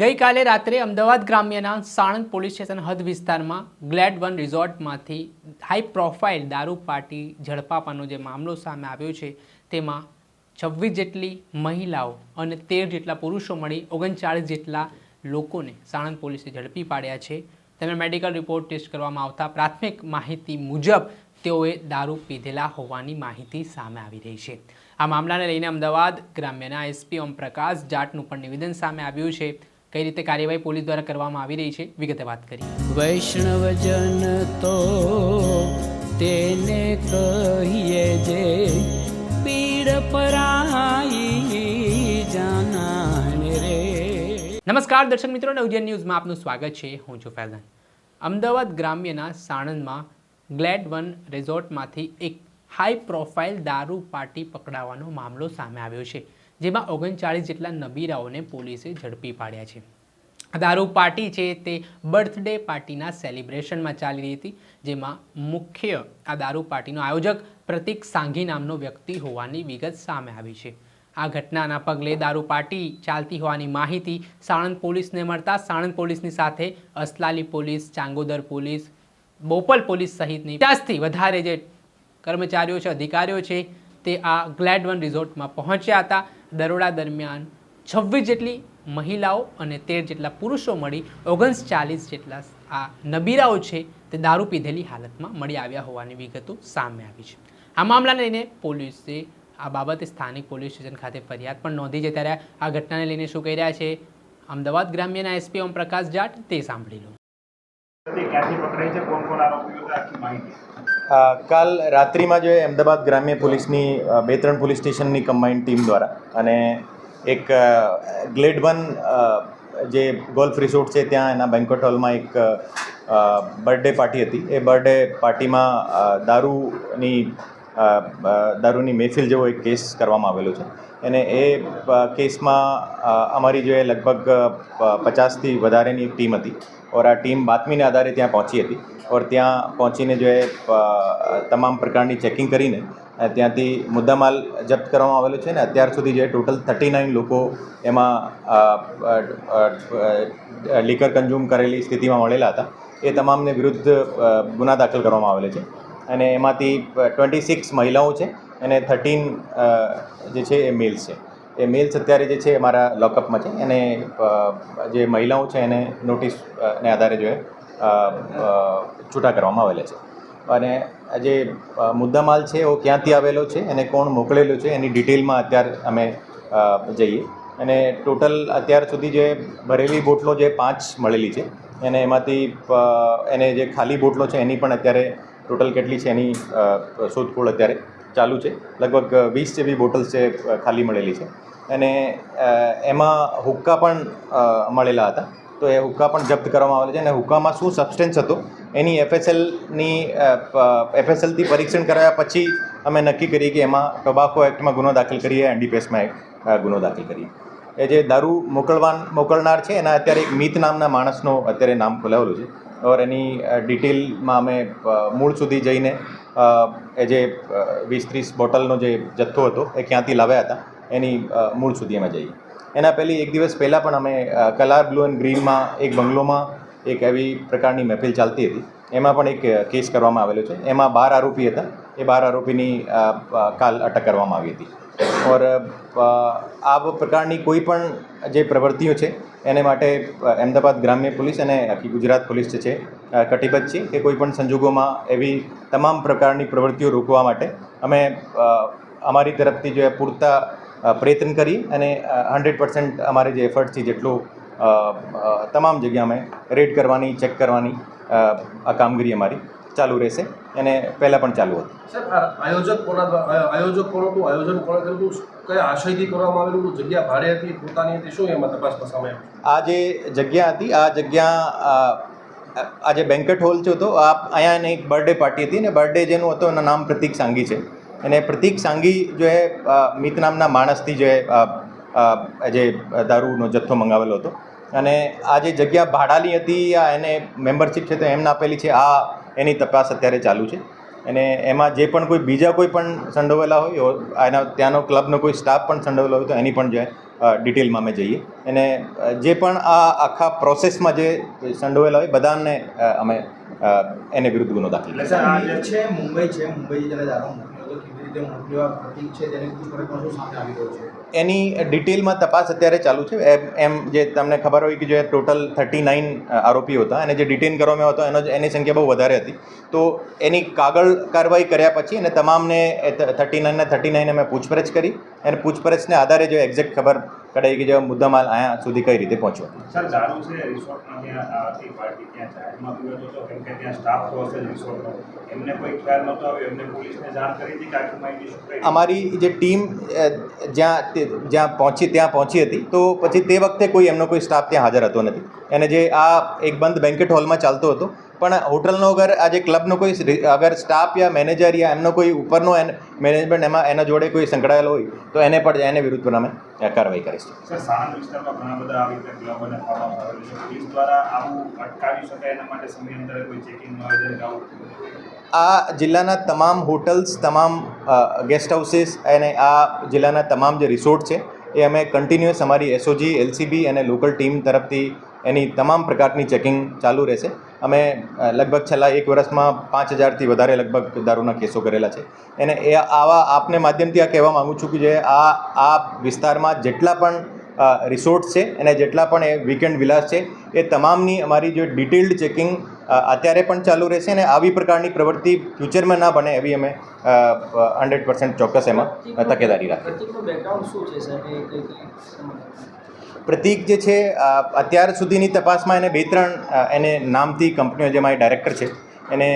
ગઈકાલે રાત્રે અમદાવાદ ગ્રામ્યના સાણંદ પોલીસ સ્ટેશન હદ વિસ્તારમાં ગ્લેડ વન રિઝોર્ટમાંથી હાઈ પ્રોફાઇલ દારૂ પાર્ટી ઝડપાવાનો જે મામલો સામે આવ્યો છે, તેમાં છવ્વીસ જેટલી મહિલાઓ અને તેર જેટલા પુરુષો મળી ઓગણચાળીસ જેટલા લોકોને સાણંદ પોલીસે ઝડપી પાડ્યા છે. તેમને મેડિકલ રિપોર્ટ ટેસ્ટ કરવામાં આવતા પ્રાથમિક માહિતી મુજબ તેઓએ દારૂ પીધેલા હોવાની માહિતી સામે આવી રહી છે. આ મામલાને લઈને અમદાવાદ ગ્રામ્યના એસપી ઓમ પ્રકાશ જાટનું પણ નિવેદન સામે આવ્યું છે. કઈ રીતે કાર્યવાહી પોલીસ દ્વારા કરવામાં આવી રહી છે વિગતે વાત કરી વૈષ્ણવજન તો તેને કહીએ જે પીડ પરાઈ જાનાને રે. નમસ્કાર દર્શક મિત્રો નવજન ન્યૂઝમાં આપનું સ્વાગત છે. હું છું ફૈઝાન. અમદાવાદ ગ્રામ્યના સાણંદમાં ગ્લેડ વન રિઝોર્ટમાંથી એક હાઈ પ્રોફાઇલ દારૂ પાર્ટી પકડાવાનો મામલો સામે આવ્યો છે. જેમાં ઓગણચાળીસ જેટલા નબીરાઓને પોલીસે ઝડપી પાડ્યા છે. દારૂ પાર્ટી છે તે બર્થડે પાર્ટીના સેલિબ્રેશનમાં ચાલી રહી હતી, જેમાં મુખ્ય આ દારૂ પાર્ટીનો આયોજક પ્રતિક સાંઘી નામનો વ્યક્તિ હોવાની વિગત સામે આવી છે. આ ઘટનાના પગલે દારૂ પાર્ટી ચાલતી હોવાની માહિતી સાણંદ પોલીસને મળતા સાણંદ પોલીસની સાથે Aslali police, Changodar police, Bopal police સહિતની પચાસથી વધારે જે કર્મચારીઓ છે, અધિકારીઓ છે તે આ ગ્લેડ વન રિઝોર્ટમાં પહોંચ્યા હતા. દરોડા દરમિયાન છવ્વીસ જેટલી મહિલાઓ અને તેર જેટલા પુરુષો મળી, ઓગણચાલીસ જેટલા આ નબીરાઓ છે તે દારૂ પીધેલી હાલતમાં મળી આવ્યા હોવાની વિગતો સામે આવી છે. આ મામલાને લઈને પોલીસે આ બાબતે સ્થાનિક પોલીસ સ્ટેશન ખાતે ફરિયાદ પણ નોંધી છે. ત્યારે આ ઘટનાને લઈને શું કહી રહ્યા છે? અમદાવાદ ગ્રામ્યના એસપી ઓમ પ્રકાશ જાટ, તે સાંભળી લો. પકડાઈ છે? કોણ કોણ આરોપીઓ આખી માહિતી. કાલ રાત્રિમાં જે અમદાવાદ ગ્રામ્ય પોલીસની બે ત્રણ પોલીસ સ્ટેશનની કમ્બાઇન્ડ ટીમ દ્વારા અને એક ગ્લેડ વન જે ગોલ્ફ રિસોર્ટ છે ત્યાં એના બેન્કોટ હોલમાં એક બર્થડે પાર્ટી હતી. એ બર્થડે પાર્ટીમાં દારૂની દારૂની મહેફિલ જેવો એક કેસ કરવામાં આવેલો છે. અને એ કેસમાં અમારી જે લગભગ પચાસથી વધારેની ટીમ હતી. ઓર આ ટીમ બાતમીને આધારે ત્યાં પહોંચી હતી. ઓર ત્યાં પહોંચીને જો એ તમામ પ્રકારની ચેકિંગ કરીને ત્યાંથી મુદ્દામાલ જપ્ત કરવામાં આવેલો છે ને, અત્યાર સુધી જે ટોટલ થર્ટી નાઇન લોકો એમાં લીકર કન્ઝ્યુમ કરેલી સ્થિતિમાં મળેલા હતા. એ તમામને વિરુદ્ધ ગુના દાખલ કરવામાં આવેલા છે. અને એમાંથી ટ્વેન્ટી સિક્સ મહિલાઓ છે અને થર્ટીન જે છે એ મેલ્સ છે. એ મેલ્સ અત્યારે જે છે અમારા લોકઅપમાં છે. અને જે મહિલાઓ છે એને નોટિસને આધારે જો એ છૂટા કરવામાં આવેલા છે. અને જે મુદ્દામાલ છે એવો ક્યાંથી આવેલો છે અને કોણ મોકલેલો છે, એની ડિટેલમાં અત્યારે અમે જઈએ. અને ટોટલ અત્યાર સુધી જે ભરેલી બોટલો જે પાંચ મળેલી છે અને એમાંથી એને જે ખાલી બોટલો છે, એની પણ અત્યારે ટોટલ કેટલી છે, એની શોધખોળ અત્યારે ચાલુ છે. લગભગ વીસ જેવી બોટલ્સ છે ખાલી મળેલી છે. અને એમાં હુક્કા પણ મળેલા હતા. તો એ હુક્કા પણ જપ્ત કરવામાં આવેલા છે અને હુક્કામાં શું સબસ્ટેન્સ હતો? એની એફએસએલની એફએસએલથી પરીક્ષણ કરાયા પછી અમે નક્કી કરીએ કે એમાં ટોબાકો એક્ટમાં ગુનો દાખલ કરીએ એનડીપીએસમાં ગુનો દાખલ કરીએ. એ જે દારૂ મોકલવાન, મોકલનાર છે, એના અત્યારે એક મિત નામના માણસનો અત્યારે નામ ખોલાવેલું છે. ઓર એની ડિટેલમાં અમે મૂળ સુધી જઈને એ જે વીસ ત્રીસ બોટલનો જે જથ્થો હતો, એ ક્યાંથી લાવ્યા હતા, એની મૂળ સુધી અમે જઈએ. એના પહેલી એક દિવસ પહેલાં પણ અમે કલાર બ્લુ એન્ડ ગ્રીનમાં એક બંગલોમાં એક એવી પ્રકારની મહેફિલ ચાલતી હતી. એમાં પણ એક કેસ કરવામાં આવેલો છે. એમાં બાર આરોપી હતા. એ બાર આરોપીની કાલ અટક કરવામાં આવી હતી. ઓર આ પ્રકારની કોઈ પણ જે પ્રવૃત્તિઓ છે, એને માટે અમદાવાદ ગ્રામ્ય પોલીસ અને આખી ગુજરાત પોલીસ છે કટિબદ્ધ છે કે કોઈ પણ સંજોગોમાં એવી તમામ પ્રકારની પ્રવૃત્તિઓ રોકવા માટે અમે અમારી તરફથી જે પૂરતા પ્રયત્ન કરી અને હંડ્રેડ પર્સન્ટ અમારે જે એફર્ટ છે જેટલું તમામ જગ્યા અમે રેડ કરવાની ચેક કરવાની આ કામગીરી અમારી ચાલુ રહેશે અને પહેલાં પણ ચાલુ હતી. સર આયોજક કોના આયોજક કોણ હતું? આયોજન કોણે કર્યું હતું? કયા આશયથી કરવામાં આવેલું જગ્યા ભાડે હતી પોતાની હતી? શું એમાં તપાસમાં સામે આ જે જગ્યા હતી આ જગ્યા આ જે બેન્કેટ હોલ છે તો આ અહીંયા એક બર્થડે પાર્ટી હતી અને બર્થડે જેનું હતો એના નામ પ્રતિક સાંગી છે. અને પ્રતિક સાંગી જો એ મિત નામના માણસથી જે અ, જે દારૂનો જથ્થો મંગાવેલો હતો. અને આ જે જગ્યા ભાડાની હતી આ એને મેમ્બરશીપ છે તો એમને આપેલી છે આ એની તપાસ અત્યારે ચાલુ છે. અને એમાં જે પણ કોઈ બીજા કોઈ પણ સંડોવેલા હોય એના ત્યાંનો ક્લબનો કોઈ સ્ટાફ પણ સંડોવેલો હોય તો એની પણ જે ડિટેલમાં અમે જઈએ. અને જે પણ આ આખા પ્રોસેસમાં જે સંડોવેલા હોય બધાને અમે એને વિરુદ્ધ ગુનો દાખલ છે મુંબઈ છે મુંબઈ રીતે મોકલ્યો પ્રતિક છે તેને શું સામે આવી રહ્યો છે? એની ડિટેલમાં તપાસ અત્યારે ચાલુ છે. એમ જે તમને ખબર હોય કે જે ટોટલ થર્ટી નાઇન આરોપીઓ હતા, અને જે ડિટેન કરવામાં હતો એનો એની સંખ્યા બહુ વધારે હતી. તો એની કાગળ કાર્યવાહી કર્યા પછી અને તમામને થર્ટી નાઇનને થર્ટી નાઇન અમે પૂછપરછ કરી. અને પૂછપરછને આધારે જો એક્ઝેક્ટ ખબર કઢાઈ કે જે મુદ્દામાલ અહીંયા સુધી કઈ રીતે પહોંચ્યો? સર દારૂ છે રિસોર્ટમાં ત્યાં પાર્ટી ત્યાં ચાર્જમાં પીવતો હતો કેમ કે ત્યાં સ્ટાફ તો હશે રિસોર્ટનો. એમને કોઈ ખ્યાલ નહોતો આવ્યો. એમને પોલીસને જાણ કરી હતી કે આખી માહિતી અમારી જે ટીમ જ્યાં જ્યાં પહોંચી ત્યાં પહોંચી હતી. તો પછી તે વખતે કોઈ એમનો કોઈ સ્ટાફ ત્યાં હાજર હતો નથી. અને જે આ એક બંધ બેન્કેટ હોલમાં ચાલતો હતો પણ હોટલનો અગર આજે ક્લબનો કોઈ અગર સ્ટાફ યા મેનેજર યા એમનો કોઈ ઉપરનો મેનેજમેન્ટ એમાં એના જોડે કોઈ સંકળાયેલો હોય તો એને પણ એને વિરુદ્ધ પણ અમે કાર્યવાહી કરીશું. આ જિલ્લાના તમામ હોટલ્સ તમામ ગેસ્ટ હાઉસીસ અને આ જિલ્લાના તમામ જે રિસોર્ટ છે એ અમે કન્ટિન્યુઅસ અમારી એસઓજી એલસીબી અને લોકલ ટીમ તરફથી એની તમામ પ્રકારની ચેકિંગ ચાલુ રહેશે. અમે લગભગ છેલ્લા એક વર્ષમાં પાંચ હજારથી વધારે લગભગ દારૂના કેસો કરેલા છે. એને એ આવા આપને માધ્યમથી આ કહેવા માગું છું કે જે આ આ વિસ્તારમાં જેટલા પણ રિસોર્ટ્સ છે, અને જેટલા પણ એ વીકેન્ડ વિલાસ છે, એ તમામની અમારી જે ડિટેલ્ડ ચેકિંગ અત્યારે પણ ચાલુ રહેશે અને આવી પ્રકારની પ્રવૃત્તિ ફ્યુચરમાં ના બને એવી અમે હંડ્રેડ પર્સન્ટ ચોક્કસ એમાં તકેદારી રાખીએ. કઈ પ્રતીક જે છે અત્યાર સુધીની તપાસમાં એને બે ત્રણ એને નામથી કંપનીઓ જે મારી ડાયરેક્ટર છે એને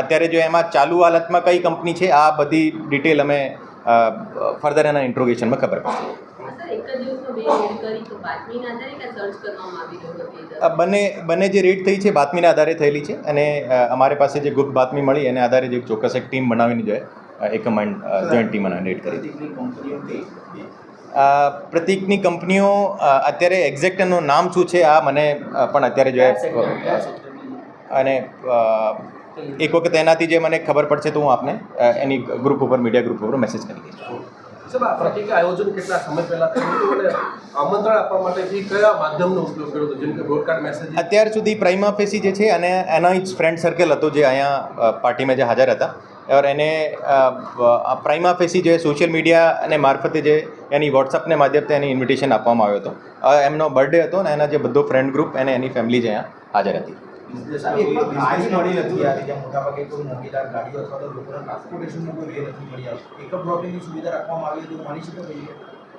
અત્યારે જો એમાં ચાલુ હાલતમાં કઈ કંપની છે આ બધી ડિટેલ અમે ફર્ધર એના ઇન્ટ્રોગેશનમાં ખબર પડશે. બંને બંને જે રેડ થઈ છે બાતમીના આધારે થયેલી છે અને અમારે પાસે જે ગુપ્ત બાતમી મળી એના આધારે જે ચોક્કસ એક ટીમ બનાવીને જોઈએ એક કમાન્ડ જોઈન્ટ ટીમ અને રેડ કરી. પ્રતીકની કંપનીઓ અત્યારે એક્ઝેક્ટ એનું નામ શું છે આ મને પણ અત્યારે જોઈએ અને એક વખત એનાથી જે મને ખબર પડશે તો હું આપને એની ગ્રુપ ઉપર મીડિયા ગ્રુપ ઉપર મેસેજ કરી દઈશ. પ્રતિકે આયોજન કેટલા સમય પહેલા થયું અને આમંત્રણ આપવા માટે કયા માધ્યમનો ઉપયોગ કર્યો હતો? જેમ કે બ્રોડકાસ્ટ મેસેજ અત્યાર સુધી પ્રાઇમા ફેસી જે છે અને એનો જ ફ્રેન્ડ સર્કલ હતો જે અહીંયા પાર્ટીમાં જે હાજર હતા. ઓર એને પ્રાઇમા ફેસી જે સોશિયલ મીડિયા અને મારફતે જે એની વોટ્સઅપને માધ્યમથી એની ઇન્વિટેશન આપવામાં આવ્યો હતો. એમનો બર્થડે હતો ને એના જે બધો ફ્રેન્ડ ગ્રુપ અને એની ફેમિલી જે અહીંયા હાજર હતી. મળી નથી આવી જ્યાં મોટાભાગે કોઈ મોંઘીદાર ગાડીઓ અથવા તો લોકોના ટ્રાન્સપોર્ટેશનનો કોઈ વે નથી મળી આવતો. એક ડ્રોપિંગની સુવિધા રાખવામાં આવી તો માની શકો છો?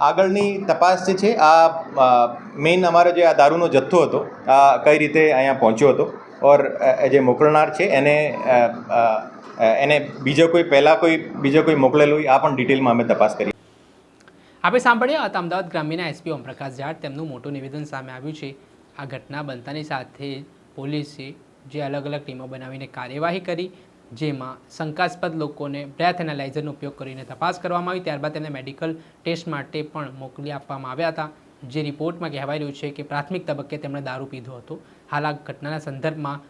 આગળની તપાસ જે છે, આ મેઇન અમારો જે આ દારૂનો જથ્થો હતો, આ કઈ રીતે અહીંયા પહોંચ્યો હતો ઓર જે મોકલનાર છે, એને એને બીજો કોઈ, પહેલાં કોઈ, બીજો કોઈ મોકલેલું હોય આ પણ ડિટેલમાં અમે તપાસ કરી. આપણે સાંભળ્યા હતા, અમદાવાદ ગ્રામ્યના એસપી ઓમપ્રકાશ જાટ તેમનું મોટું નિવેદન સામે આવ્યું છે. આ ઘટના બનતાની સાથે પોલીસે જે અલગ અલગ ટીમો બનાવીને કાર્યવાહી કરી જેમાં શંકાસ્પદ લોકોને બ્રેથ એનાલાઇઝરનો ઉપયોગ કરીને તપાસ કરવામાં આવી. ત્યારબાદ તેમને મેડિકલ ટેસ્ટ માટે પણ મોકલી આપવામાં આવ્યા હતા. જે રિપોર્ટમાં કહેવાય રહ્યું છે કે પ્રાથમિક તબક્કે તેમણે દારૂ પીધો હતો. હાલ આ ઘટનાના સંદર્ભમાં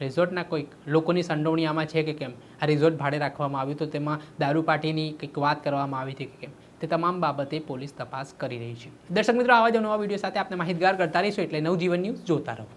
રિઝોર્ટના કોઈક લોકોની સંડોવણી આમાં છે કે કેમ? આ રિઝોર્ટ ભાડે રાખવામાં આવ્યું તો તેમાં દારૂ પાર્ટીની કંઈક વાત કરવામાં આવી હતી કે કેમ? તે તમામ બાબતે પોલીસ તપાસ કરી રહી છે. દર્શક મિત્રો, આવા જ નવા વીડિયો સાથે આપણે માહિતગાર કરતા રહીશું. એટલે નવજીવન ન્યૂઝ જોતા રહો.